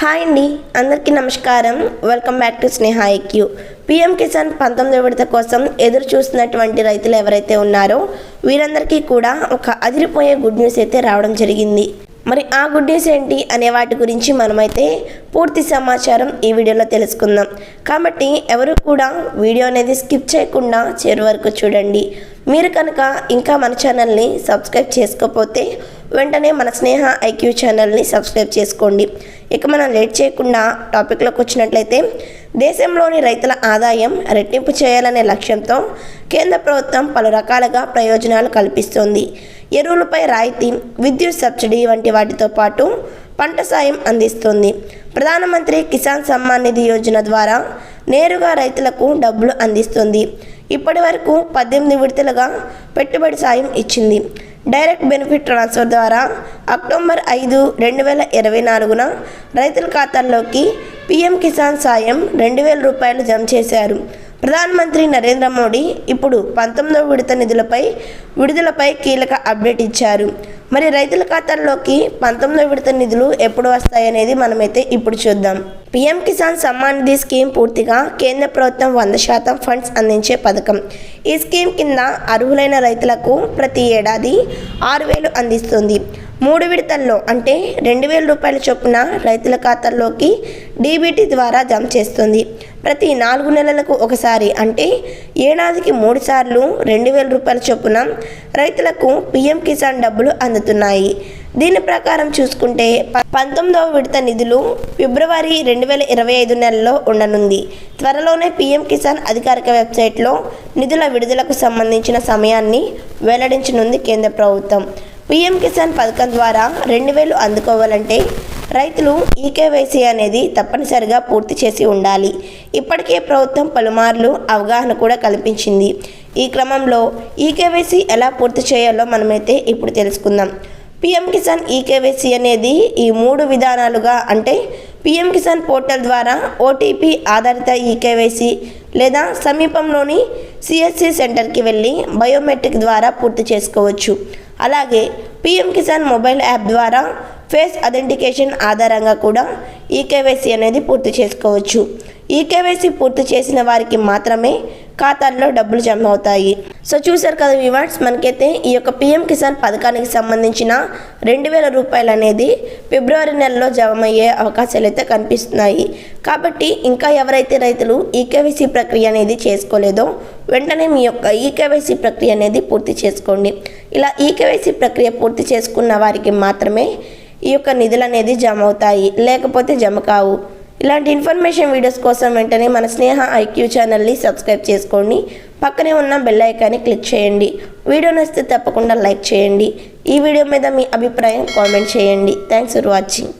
Hi అండి అందరికీ నమస్కారం. Welcome back to Sneha IQ PM Kisan పంతొమ్మిది విడత కోసం ఎదురు చూస్తున్నటువంటి రైతులు ఎవరైతే ఉన్నారో వీరందరికీ కూడా ఒక అదిరిపోయే గుడ్ న్యూస్ అయితే రావడం జరిగింది. మరి ఆ గుడ్ న్యూస్ ఏంటి అనే వాటి గురించి మనమైతే పూర్తి సమాచారం ఈ వీడియోలో తెలుసుకుందాం. కాబట్టి ఎవరు కూడా వీడియో అనేది స్కిప్ చేయకుండా చివరి వరకు చూడండి. మీరు కనుక ఇంకా మన ఛానల్ని సబ్స్క్రైబ్ చేసుకోకపోతే వెంటనే మన స్నేహ ఐక్యూ ఛానల్ని సబ్స్క్రైబ్ చేసుకోండి. ఇక మనం లేట్ చేయకుండా టాపిక్లోకి వచ్చినట్లయితే దేశంలోని రైతుల ఆదాయం రెట్టింపు చేయాలనే లక్ష్యంతో కేంద్ర ప్రభుత్వం పలు రకాలుగా ప్రయోజనాలు కల్పిస్తోంది. ఎరువులపై రాయితీ విద్యుత్ సబ్సిడీ వంటి వాటితో పాటు పంట సాయం అందిస్తుంది. ప్రధానమంత్రి కిసాన్ సమ్మాన్ నిధి యోజన ద్వారా నేరుగా రైతులకు డబ్బులు అందిస్తుంది. ఇప్పటి వరకు పద్దెనిమిది విడతలుగా పెట్టుబడి సాయం ఇచ్చింది. డైరెక్ట్ బెనిఫిట్ ట్రాన్స్ఫర్ ద్వారా అక్టోబర్ ఐదు రెండు వేల ఇరవై నాలుగున రైతుల ఖాతాల్లోకి పీఎం కిసాన్ సాయం రెండు వేల రూపాయలు జమ చేశారు. ప్రధానమంత్రి నరేంద్ర మోడీ ఇప్పుడు పంతొమ్మిదవ విడత నిధులపై విడుదలపై కీలక అప్డేట్ ఇచ్చారు. మరి రైతుల ఖాతాల్లోకి పంతొమ్మిదవ విడత నిధులు ఎప్పుడు వస్తాయనేది మనమైతే ఇప్పుడు చూద్దాం. పీఎం కిసాన్ సమ్మాన్ నిధి స్కీమ్ పూర్తిగా కేంద్ర ప్రభుత్వం వంద శాతం ఫండ్స్ అందించే పథకం. ఈ స్కీమ్ కింద అర్హులైన రైతులకు ప్రతి ఏడాది ఆరు వేలు అందిస్తుంది. మూడు విడతల్లో అంటే రెండు వేల రూపాయల చొప్పున రైతుల ఖాతాల్లోకి డీబీటీ ద్వారా జమ చేస్తుంది. ప్రతి నాలుగు నెలలకు ఒకసారి అంటే ఏడాదికి మూడు సార్లు రెండు వేల రూపాయల చొప్పున రైతులకు పీఎం కిసాన్ డబ్బులు అందుతున్నాయి. దీని ప్రకారం చూసుకుంటే పంతొమ్మిదవ విడత నిధులు ఫిబ్రవరి రెండు వేల ఇరవై ఐదు నెలలో ఉండనుంది. త్వరలోనే పీఎం కిసాన్ అధికారిక వెబ్సైట్లో నిధుల విడుదలకు సంబంధించిన సమయాన్ని వెల్లడించనుంది కేంద్ర ప్రభుత్వం. పీఎం కిసాన్ పథకం ద్వారా రెండు వేలు అందుకోవాలంటే రైతులు ఈకేవైసీ అనేది తప్పనిసరిగా పూర్తి చేసి ఉండాలి. ఇప్పటికే ప్రభుత్వం పలుమార్లు అవగాహన కూడా కల్పించింది. ఈ క్రమంలో ఈకేవైసీ ఎలా పూర్తి చేయాలో మనమైతే ఇప్పుడు తెలుసుకుందాం. పిఎం కిసాన్ ఈకేవైసీ అనేది ఈ మూడు విధానాలుగా అంటే పిఎం కిసాన్ పోర్టల్ ద్వారా ఓటీపీ ఆధారిత ఈకేవైసీ లేదా సమీపంలోని సిఎస్సి సెంటర్కి వెళ్ళి బయోమెట్రిక్ ద్వారా పూర్తి చేసుకోవచ్చు. అలాగే పిఎం కిసాన్ మొబైల్ యాప్ ద్వారా ఫేస్ అథెంటికేషన్ ఆధారంగా కూడా ఈకేవైసీ అనేది పూర్తి చేసుకోవచ్చు. ఈకేవైసీ పూర్తి చేసిన వారికి మాత్రమే ఖాతాల్లో డబ్బులు జమ అవుతాయి. సో చూసారు కదా వివార్డ్స్ మనకైతే ఈ యొక్క పిఎం కిసాన్ పథకానికి సంబంధించిన రెండు వేల రూపాయలు అనేది ఫిబ్రవరి నెలలో జమ అయ్యే అవకాశాలు అయితే కనిపిస్తున్నాయి. కాబట్టి ఇంకా ఎవరైతే రైతులు ఈకేవైసీ ప్రక్రియ అనేది చేసుకోలేదో వెంటనే మీ యొక్క ఈకేవైసీ ప్రక్రియ అనేది పూర్తి చేసుకోండి. ఇలా ఈకేవైసీ ప్రక్రియ పూర్తి చేసుకున్న వారికి మాత్రమే ఈ యొక్క నిధులు అనేది జమ అవుతాయి లేకపోతే జమ కావు ఇలాంటి ఇన్ఫర్మేషన్ వీడియోస్ కోసం వెంటనే మన స్నేహ ఐక్యూ ఛానల్ని సబ్స్క్రైబ్ చేసుకోండి. పక్కనే ఉన్న బెల్ ఐకాన్ని క్లిక్ చేయండి. వీడియో నచ్చితే తప్పకుండా లైక్ చేయండి. ఈ వీడియో మీద మీ అభిప్రాయం కామెంట్ చేయండి. Thanks for watching.